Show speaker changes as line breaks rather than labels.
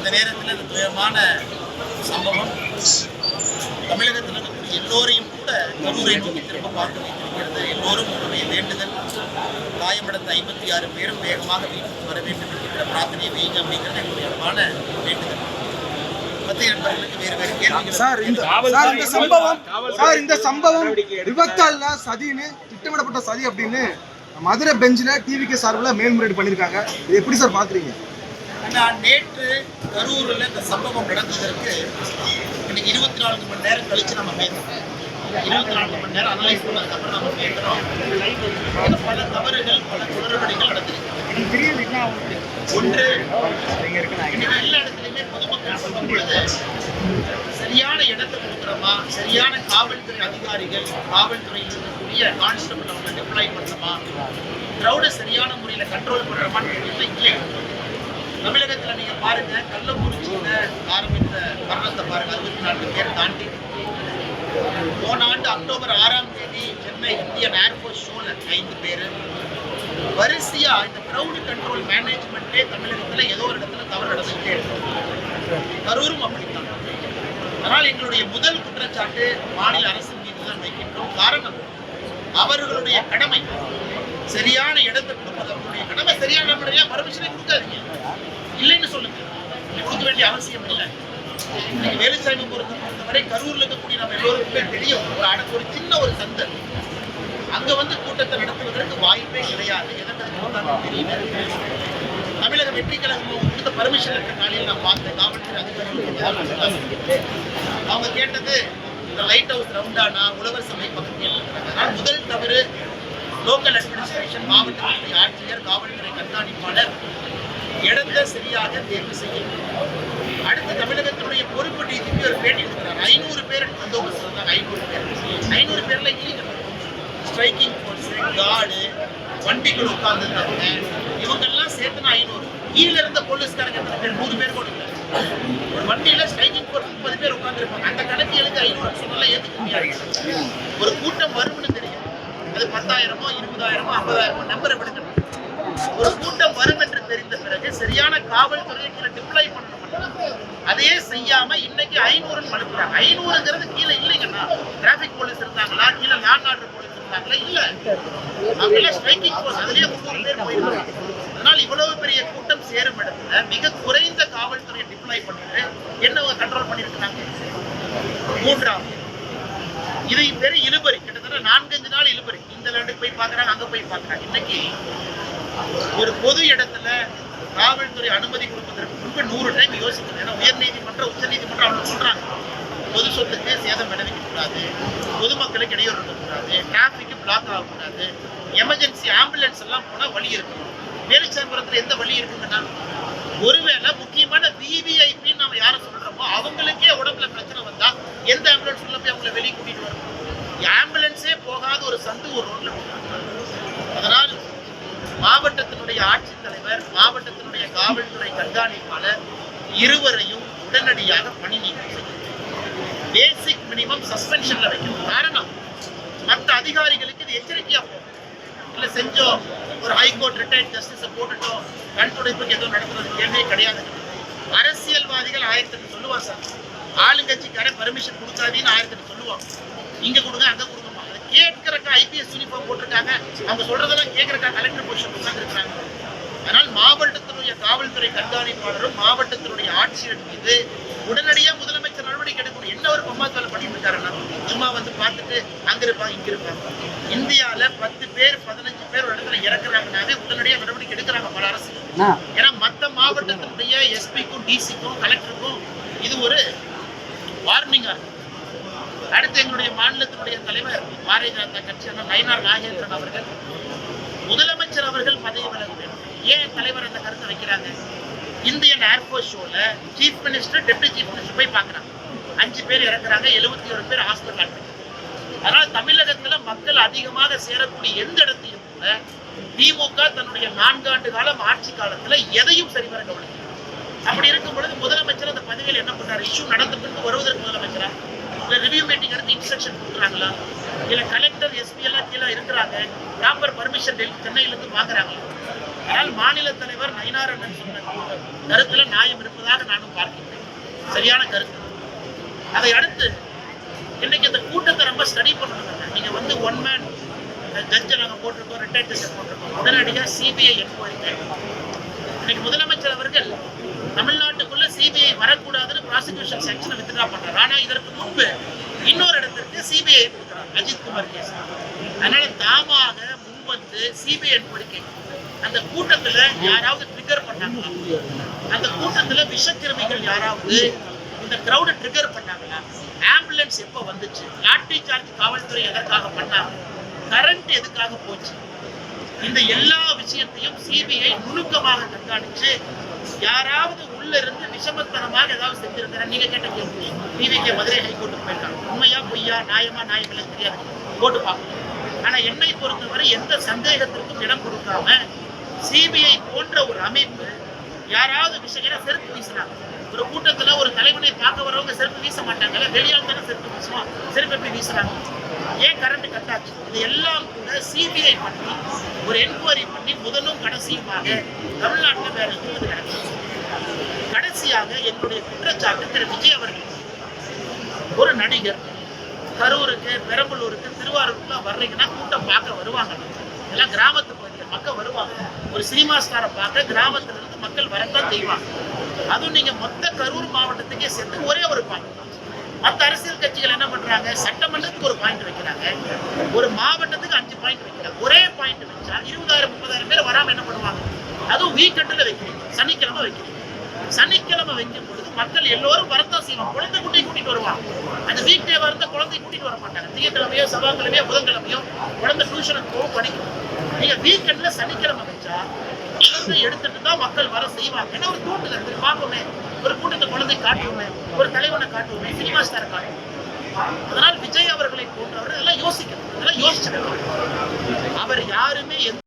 இந்த நேரத்தில் இந்த துயரமான சம்பவம் தமிழகத்தில் இருக்கக்கூடிய எல்லோரையும் கூட நோக்கி திரும்ப பார்க்க வைத்திருக்கிறது. எல்லோரும் உங்களுடைய வேண்டுதல் காயமடைந்த ஐம்பத்தி ஆறு பேரும் வேகமாக வீட்டுக்கு வர வேண்டும் என்கிற பிரார்த்தனையை வைங்க அப்படிங்கிறது எங்களுடைய அன்பான வேண்டுதல்.
சார் இந்த சார் இந்த சம்பவம் சார் இந்த சம்பவம் விபத்தல்ல சதின்னு திட்டமிடப்பட்ட சதி அப்படின்னு மதுரை பெஞ்சில் டிவிக்கு சார்பில் மேல்முறையீடு பண்ணியிருக்காங்க. இது எப்படி சார் பார்க்குறீங்க?
நான் நேற்று கரூரில் இந்த சம்பவம் நடந்ததற்கு இன்னைக்கு இருபத்தி நான்கு மணி நேரம் கழிச்சு நம்ம பேசுறோம். இருபத்தி நான்கு மணி நேரம் அனலைஸ் பண்ணதுக்கப்புறம் நம்ம கேட்குறோம் பல தவறுகள் பல குளறுபடிகள் நடந்திருக்கு. ஒன்று இன்னைக்கு எல்லா இடத்துலையுமே பொதுமக்கள் சொல்லும் பொழுது சரியான இடத்தை கொடுக்குறோமா சரியான காவல்துறை அதிகாரிகள் காவல்துறையில் இருக்கக்கூடிய கான்ஸ்டபிள் அவங்க டிப்ளாய் பண்ணுறோமா க்ரௌடை சரியான முறையில் கண்ட்ரோல் பண்ணுறோமான்னு தெரியல இல்லை. தமிழகத்துல நீங்க பாருங்க கள்ளக்குறிச்சியில் ஆரம்பித்த மரணத்தை பாருங்க அறுபத்தி நான்கு பேர் தாண்டி. போன ஆண்டு அக்டோபர் ஆறாம் தேதி சென்னை இந்தியன் ஏர்ஃபோர்ஸ் ஷோல ஐந்து பேர். வரிசையா இந்த கிரௌடு கண்ட்ரோல் மேனேஜ்மெண்ட்டே தமிழகத்துல ஏதோ ஒரு இடத்துல தவறு நடந்துகிட்டே இருக்கு. கரூரும் அப்படித்தான். ஆனால் எங்களுடைய முதல் குற்றச்சாட்டு மாநில அரசு மீது தான் வைக்கின்றோம் காரணம். அவர்களுடைய கடமை. சரியான இடத்தை கொடுப்பது அவர்களுடைய கடமை. சரியான முறையா பர்மிஷனை கொடுக்காதீங்க. இல்லைன்னு சொல்லுங்க. நீங்க கொடுக்க வேண்டிய அவசியம் இல்லை. இன்னைக்கு வேலுசாமி பொறுத்த பொறுத்தவரை கரூர்ல இருக்கக்கூடிய நம்ம எல்லோருக்குமே தெரியும். ஒரு அடக்கு ஒரு சின்ன ஒரு சந்தை. அங்க வந்து கூட்டத்தை நடத்துவதற்கு வாய்ப்பே கிடையாது. எதற்கு தெரியல. தமிழக வெற்றி கழகம் கொடுத்த பர்மிஷன் இருக்கிற நாளில் நான் பார்த்தேன் காவல்துறை அதிகாரிகள் அவங்க கேட்டது இந்த லைட் ஹவுஸ் ரவுண்டானா உழவர் சபை பகுதியில் கேட்டிருக்கிறாங்க முதல் தவறு லோக்கல் அட்மினிஸ்ட்ரேஷன் மாவட்டத்தினுடைய ஆட்சியர் காவல்துறை கண்காணிப்பாளர் இடத்தை சரியாக தேர்வு செய்ய அடுத்து தமிழகத்தினுடைய பொறுப்பு டிஜிபி ஒரு பேட்டி கொடுக்குறாரு ஐநூறு பேர் பந்தோபஸ்து வந்தாங்க ஐநூறு பேர். ஐநூறு பேர்ல இல்லீகல் ஸ்ட்ரைக்கிங் ஃபோர்ஸ் கார்டு வண்டிக்குள் உட்கார்ந்துருந்தாங்க இவங்கெல்லாம் சேர்த்துனா ஐநூறு. கீழே இருந்த போலீஸ்காரங்க எத்தனை பேர்? நூறு பேர் கூட இல்லை ஒரு வண்டியில ஸ்ட்ரைக்கிங் ஃபோர்ஸ் முப்பது பேர் உட்காந்துருப்பாங்க அந்த கணக்கு எழுதி ஐநூறு சொன்னால ஏத்துக்க முடியாது. ஒரு கூட்டம் வரும்னு தெரியும். அது பத்தாயிரமோ இருபதாயிரமோ ஐம்பதாயிரமோ நம்பரை விடுக்கணும் ஒரு கூட்டம் வரும் என்று தெரிந்த பிறகு சரியான காவல்துறையை கீழே டிப்ளை பண்ணணும். அதையே செய்யாம இன்னைக்கு ஐநூறுன்னு அனுப்புறாங்க ஐநூறுங்கிறது கீழே இல்லைங்கன்னா டிராபிக் போலீஸ் இருந்தாங்களா? கீழே லேண்ட் ஆர்டர் போலீஸ் இருந்தாங்களா? இல்ல. அவங்க ஸ்ட்ரைக்கிங் போர்ஸ் அதுலயே முந்நூறு பேர் போயிருக்காங்க அதனால் இவ்வளவு பெரிய கூட்டம் சேரும் இடத்துல மிக குறைந்த காவல்துறையை டிப்ளாய் பண்ணிட்டு என்ன கண்ட்ரோல் பண்ணிருக்கிறாங்க மூன்றாவது இது பேரு இழுபறி. கிட்டத்தட்ட நான்கஞ்சு நாள் இழுபறி. இந்த லேண்டுக்கு போய் பாக்குறாங்க அங்க போய் பாக்குறாங்க இன்னைக்கு ஒரு பொது இடத்துல காவல்துறை அனுமதி கொடுப்பதற்கு முன்பு நூறு டைம் யோசிக்கணும். ஏன்னா உயர்நீதிமன்றம் உச்சநீதிமன்றம் அவங்க சொல்றாங்க. பொது சொத்துக்கு சேதம் விளைவிக்க கூடாது பொதுமக்களுக்கு இடையூறு இருக்கக்கூடாது. டிராஃபிக் பிளாக் ஆகக்கூடாது. எமர்ஜென்சி ஆம்புலன்ஸ் எல்லாம் போனா வழி இருக்கும் வேலுச்சாமிபுரத்துல எந்த வழி இருக்குங்கன்னா ஒருவேளை முக்கியமான விவிஐபி நம்ம யாரை சொல்றோமோ அவங்களுக்கே உடம்புல பிரச்சனை வந்தா எந்த ஆம்புலன்ஸ் உள்ள போய் அவங்களை வெளியே கூட்டிட்டு வரும் ஆம்புலன்ஸே போகாத ஒரு சந்து ஒரு ரோட்ல அதனால் மாவட்டத்தினுடைய ஆட்சித்தலைவர் மாவட்டத்தினுடைய காவல்துறை கண்காணிப்பாளர் இருவரையும் உடனடியாக பணி நீக்கம் செய்யும். பேசிக் மினிமம் சஸ்பென்ஷன்ல வைக்கும் காரணம் மற்ற அதிகாரிகளுக்கு இது எச்சரிக்கையா செஞ்சோம். ஒரு ஹைகோர்ட் ரிட்டையர்ட் ஜஸ்டிஸை போட்டுட்டோம். கண் துடைப்புக்கு எதுவும் நடக்கிறது கேள்வியே கிடையாது. அரசியல்வாதிகள் ஆயிரத்தி எட்டு சொல்லுவான் சார். ஆளுங்கட்சிக்காரன் பெர்மிஷன் கொடுக்காதீன்னு ஆயிரத்தி எட்டு சொல்லுவான் இங்க கொடுங்க அங்கே கொடுங்கம்மா. அதை கேட்கறக்கா ஐபிஎஸ் யூனிஃபார்ம் போட்டிருக்காங்க. அவங்க சொல்றதெல்லாம் கேட்கறக்கா கலெக்டர் பொசிஷன் உட்கார்ந்துருக்காங்க அதனால் மாவட்டத்தினுடைய காவல்துறை கண்காணிப்பாளரும் மாவட்டத்தினுடைய ஆட்சியர் மீது உடனடியாக முதலமைச்சர் நடவடிக்கை எடுக்கணும். என்ன ஒரு பம்மாத்தால பண்ணிட்டு இருக்காருன்னா சும்மா வந்து பார்த்துட்டு அங்க இருப்பாங்க இங்க இருப்பாங்க இந்தியால பத்து பேர் பதினஞ்சு பேர் ஒரு இடத்துல இறக்குறாங்கனாவே உடனடியாக நடவடிக்கை எடுக்கிறாங்க பல அரசு. ஏன்னா மத்த மாவட்டத்தினுடைய எஸ்பிக்கும் டிசிக்கும் கலெக்டருக்கும் இது ஒரு வார்னிங்கா இருக்கும் அடுத்து எங்களுடைய மாநிலத்தினுடைய தலைவர் பாரதிய ஜனதா கட்சியான நயனார் நாகேந்திரன் அவர்கள் முதலமைச்சர் அவர்கள் பதவி விலக வேண்டும் ஏன் தலைவர் அந்த கருத்தை வைக்கிறாங்க? இந்தியன் ஏர்ஃபோர்ஸ் ஷோல chief minister deputy chief minister போய் பார்க்கறாங்க. அஞ்சு பேர் இறக்குறாங்க எழுபத்தி ஒரு பேர் ஹாஸ்பிட்டல் அட்மிட் அதனால தமிழகத்துல மக்கள் அதிகமாக சேரக்கூடிய எந்த இடத்தையும் கூட திமுக தன்னுடைய நான்காண்டு காலம் ஆட்சி காலத்துல எதையும் சரிவர கவனிக்கல அப்படி இருக்கும் பொழுது முதலமைச்சர் அந்த பதவியில் என்ன பண்றாரு? இஷ்யூ நடந்த பின்பு வருவதற்கு முதலமைச்சரா? இல்ல ரிவ்யூ மீட்டிங் எடுத்து இன்ஸ்ட்ரக்ஷன் கொடுக்குறாங்களா? இல்ல கலெக்டர் எஸ்பி எல்லாம் கீழே இருக்கிறாங்க ப்ராப்பர் பர்மிஷன் டெல்லி சென்னையில இருந்து வாங்குறாங்களா? ஆனால் மாநில தலைவர் நயினாரண்ணன் சொன்ன கருத்துல நியாயம் இருப்பதாக நானும் பார்க்கிறேன். சரியான கருத்து. அதை அடுத்து இன்னைக்கு இந்த கூட்டத்தை ரொம்ப ஸ்டடி பண்ணணுங்க நீங்க வந்து ஒன் மேன் ஜட்ஜை நாங்கள் போட்டிருக்கோம் ரிட்டையர் ஜட்ஜை போட்டிருக்கோம். உடனடியாக சிபிஐ என்கொயரி இன்னைக்கு முதலமைச்சர் அவர்கள் தமிழ்நாட்டுக்குள்ள சிபிஐ வரக்கூடாதுன்னு ப்ராசிக்யூஷன் செக்ஷனை வித்ட்ரா பண்றாரு. ஆனா இதற்கு முன்பு இன்னொரு இடத்திற்கு சிபிஐ அஜித் குமார் கேஸ். அதனால தாமாக முன்வந்து சிபிஐ என்கொயரி அந்த கூட்டத்துல யாராவது ட்ரிகர் பண்ணாங்களா? அந்த கூட்டத்துல விஷக்கிருமிகள் யாராவது இந்த கிரௌடை ட்ரிகர் பண்ணாங்களா? ஆம்புலன்ஸ் எப்போ வந்துச்சு? லாட்டரி சார்ஜ் காவல்துறை எதற்காக பண்ணாங்க? கரண்ட் எதுக்காக போச்சு? இந்த எல்லா விஷயத்தையும் சிபிஐ நுணுக்கமாக கண்காணிச்சு யாராவது உள்ள இருந்து விஷமத்தனமாக ஏதாவது செஞ்சிருந்தா நீங்க கேட்ட கேள்வி. டிவிக்கு மதுரை ஹைகோர்ட்டுக்கு போயிருக்காங்க. உண்மையா பொய்யா நியாயமா நியாயமில்லை தெரியாது. போட்டு பார்க்கணும் ஆனா என்னை பொறுத்தவரை எந்த சந்தேகத்திற்கும் இடம் கொடுக்காம சிபிஐ போன்ற ஒரு அமைப்பு யாராவது விஷயம் செருப்பு வீசினாங்க. ஒரு கூட்டத்துல ஒரு தலைவனை பார்க்க வரவங்க செருப்பு வீச மாட்டாங்கல்ல? வெளியால் தானே செருப்பு வீசுவோம் செருப்பு எப்படி வீசுறாங்க? ஏன் கரண்ட் கட் ஆச்சு? இது எல்லாம் கூட சிபிஐ பண்ணி ஒரு என்கொயரி பண்ணி முதலும் கடைசியுமாக தமிழ்நாட்டில் வேற எதுவும் நடக்குது. கடைசியாக எங்களுடைய குற்றச்சாட்டு திரு. விஜய் அவர்கள். ஒரு நடிகர் கரூருக்கு பெரம்பலூருக்கு திருவாரூருக்குலாம் வர்றீங்கன்னா கூட்டம் பார்க்க வருவாங்க. எல்லாம் கிராமத்து பகுதியில் மக்கள் வருவாங்க. ஒரு சினிமா ஸ்டாரை பார்க்க கிராமத்துல இருந்து மக்கள் வரத்தான் செய்வாங்க. அதுவும் நீங்க மொத்த கரூர் மாவட்டத்துக்கே சேர்த்து ஒரே ஒரு பாயிண்ட் மற்ற அரசியல் கட்சிகள் என்ன பண்றாங்க? சட்டமன்றத்துக்கு ஒரு பாயிண்ட் வைக்கிறாங்க. ஒரு மாவட்டத்துக்கு அஞ்சு பாயிண்ட் வைக்கிறாங்க. ஒரே பாயிண்ட் வச்சா இருபதாயிரம் முப்பதாயிரம் பேர் வராம என்ன பண்ணுவாங்க? அதுவும் வீக்கெண்டில் வைக்கிறீங்க. சனிக்கிழமை வைக்கிறீங்க. சனிக்கிழமை வைக்கும் பொழுது மக்கள் எல்லோரும் வரத்தான் செய்வாங்க. குழந்தை குட்டி கூட்டிட்டு வருவாங்க. அந்த வீக் டே வரத குழந்தை கூட்டிட்டு வர மாட்டாங்க. திங்கக்கிழமையோ செவ்வாய்க்கிழமையோ புதன்கிழமையோ குழந்தை டியூஷனுக்கு போகும் படிக்கும். நீங்க வீக்கெண்ட்ல சனிக்கிழமை வச்சா இருந்து எடுத்துட்டு தான் மக்கள் வர செய்வாங்க. ஏன்னா ஒரு தூண்டுதல் இருக்கு பார்ப்போமே. ஒரு கூட்டத்தை குழந்தை காட்டுவோமே. ஒரு தலைவனை காட்டுவோமே. சினிமா ஸ்டாரை காட்டுவோம். அதனால் விஜய் அவர்களை போன்றவர்கள் இதெல்லாம் யோசிக்கணும். இதெல்லாம் யோசிச்சிருக்கணும் அவர் யாருமே எந்த